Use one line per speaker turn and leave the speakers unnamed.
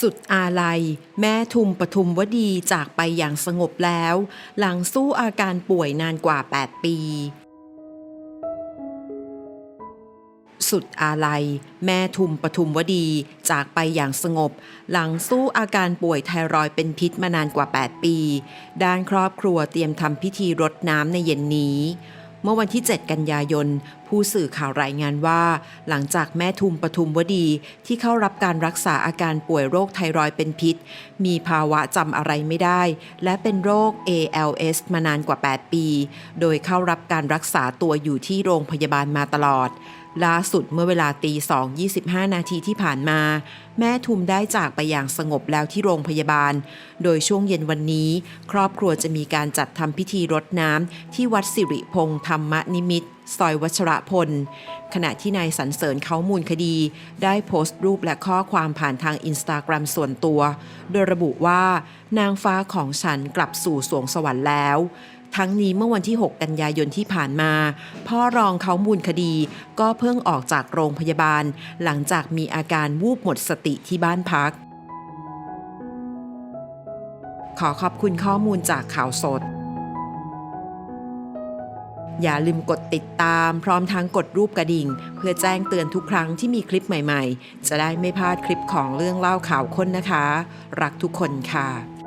สุดอาลัย แม่ทุมปทุมวดีจากไปอย่างสงบแล้ว หลังสู้อาการป่วยนานกว่า 8 ปี สุดอาลัย แม่ทุมปทุมวดีจากไปอย่างสงบ หลังสู้อาการป่วยไทรอยด์เป็นพิษมานานกว่า 8 ปี ด้านครอบครัวเตรียมทำพิธีรดน้ำในเย็นนี้ เมื่อวันที่ 7 กันยายน ผู้สื่อข่าวรายงานว่า หลังจากแม่ทุมปทุมวดีที่เข้ารับการรักษาอาการป่วยโรคไทรอยด์เป็นพิษ มีภาวะจำอะไรไม่ได้ และเป็นโรค ALS มานานกว่า 8 ปี โดยเข้ารับการรักษาตัวอยู่ที่โรงพยาบาลมาตลอด ล่าสุดเมื่อเวลาตี2 25นาทีที่ผ่านมา แม่ทุมได้จากไปอย่างสงบแล้วที่โรงพยาบาล โดยช่วงเย็นวันนี้ ครอบครัวจะมีการจัดทำพิธีรดน้ำที่วัดสิริพงษ์ธรรมนิมิตซอยวัชระพล ขณะที่นายสรรเสริญเขามูลคดี ได้โพสต์รูปและข้อความผ่านทางอินสตาแกรมส่วนตัว โดยระบุว่า นางฟ้าของฉันกลับสู่สวงสวรรค์แล้ว ทั้งนี้เมื่อวันที่ 6 กันยายนที่ผ่านมา พ่อรองเขามูลคดี ก็เพิ่งออกจากโรงพยาบาล หลังจากมีอาการวูบหมดสติที่บ้านพัก ขอขอบคุณข้อมูลจากข่าวสด อย่าลืมกดติดตาม พร้อมทั้งกดรูปกระดิ่ง เพื่อแจ้งเตือนทุกครั้งที่มีคลิปใหม่ ๆ จะได้ไม่พลาดคลิปของเรื่องเล่าข่าวค้นนะคะ รักทุกคนค่ะ